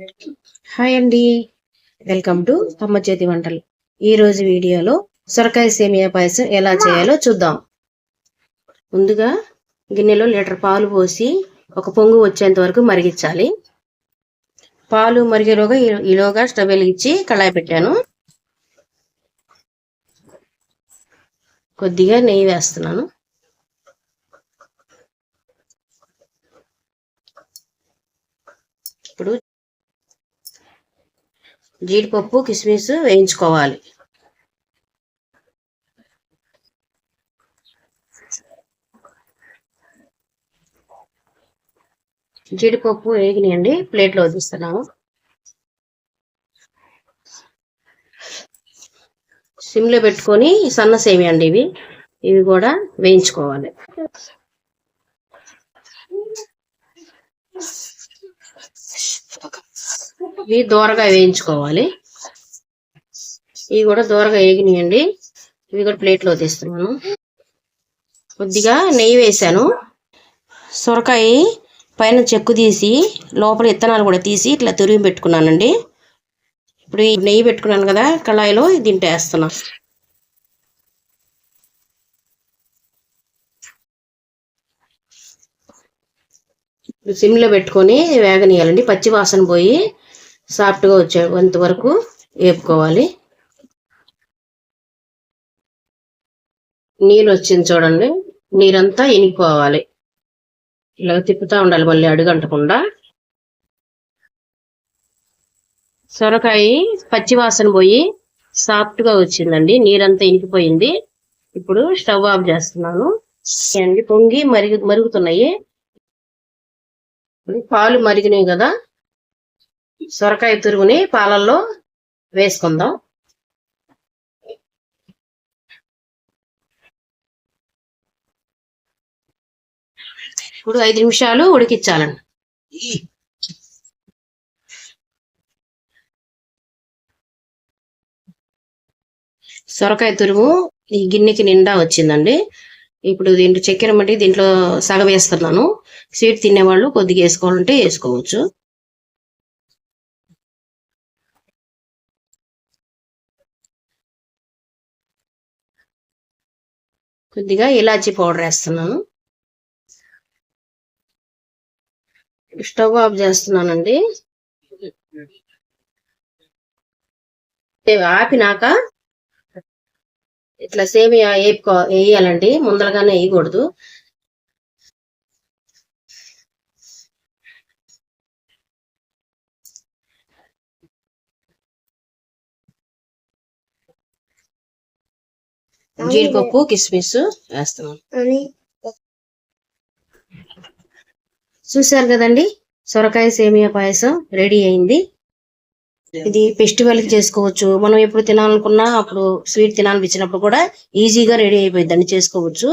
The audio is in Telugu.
హాయ్ అండి. వెల్కమ్ టు అమ్మ చేతి వంటలు. ఈ రోజు వీడియోలో సొరకాయ సేమియా పాయసం ఎలా చేయాలో చూద్దాం. ముందుగా గిన్నెలో లీటర్ పాలు పోసి ఒక పొంగు వచ్చేంత వరకు మరిగించాలి. పాలు మరిగేలోగా ఈలోగా స్టవ్ వెలిగించి కళాయి పెట్టాను. కొద్దిగా నెయ్యి వేస్తున్నాను ఇప్పుడు జీడిపప్పు కిస్మిస్ వేయించుకోవాలి. జీడిపప్పు వేగినాయండి ప్లేట్లో వదిస్తున్నాము సిమ్లో పెట్టుకొని సన్న సేమియండి ఇవి. ఇవి కూడా వేయించుకోవాలి. ఇవి దూరగా వేయించుకోవాలి. ఇవి కూడా దూరగా వేగినాయండి. ఇవి కూడా ప్లేట్లో తీస్తున్నాను. కొద్దిగా నెయ్యి వేసాను సొరకాయ పైన చెక్కు తీసి లోపల ఇత్తనాలు కూడా తీసి ఇట్లా తురిమి పెట్టుకున్నానండి. ఇప్పుడు ఈ నెయ్యి పెట్టుకున్నాను కదా కళాయిలో దీంట్లో వేస్తున్నాను సిమ్లో పెట్టుకొని వేగనీయాలండి పచ్చి వాసన పోయి సాఫ్ట్గా వచ్చేంత వరకు వేపుకోవాలి. నీళ్ళు వచ్చింది చూడండి. నీరంతా ఇనిగిపోవాలి. ఇలా తిప్పుతూ ఉండాలి మళ్ళీ అడుగంటకుండా. సొరకాయ పచ్చివాసన పోయి సాఫ్ట్గా వచ్చిందండి. నీరంతా ఇనికిపోయింది ఇప్పుడు స్టవ్ ఆఫ్ చేస్తున్నాను. అండి పొంగి మరుగు మరుగుతున్నాయి పాలు మరిగినాయి కదా. సొరకాయ తురుగుని పాలల్లో వేసుకుందాం. ఇప్పుడు ఐదు నిమిషాలు ఉడికించాలండి. సొరకాయ తురుము ఈ గిన్నెకి నిండా వచ్చిందండి. ఇప్పుడు దీంట్లో చక్కెర మట్టి దీంట్లో సగ వేస్తున్నాను. స్వీట్ తినేవాళ్ళు కొద్దిగా వేసుకోవాలంటే వేసుకోవచ్చు. కొద్దిగా ఇలాచీ పౌడర్ వేస్తున్నాను. స్టవ్ ఆఫ్ చేస్తున్నానండి. ఆపినాక ఇట్లా సేమియా వేపుకో వేయాలండి ముందరగానే వేయకూడదు. జీడిపప్పు కిస్మిస్ వేస్తున్నాను చూశారు కదండి? సొరకాయ సేమియా పాయసం రెడీ అయింది. ఇది ఫెస్టివల్కి చేసుకోవచ్చు. మనం ఎప్పుడు తినాలనుకున్నా అప్పుడు స్వీట్ తినాలనిపించినప్పుడు కూడా ఈజీగా రెడీ అయిపోయిందండి చేసుకోవచ్చు.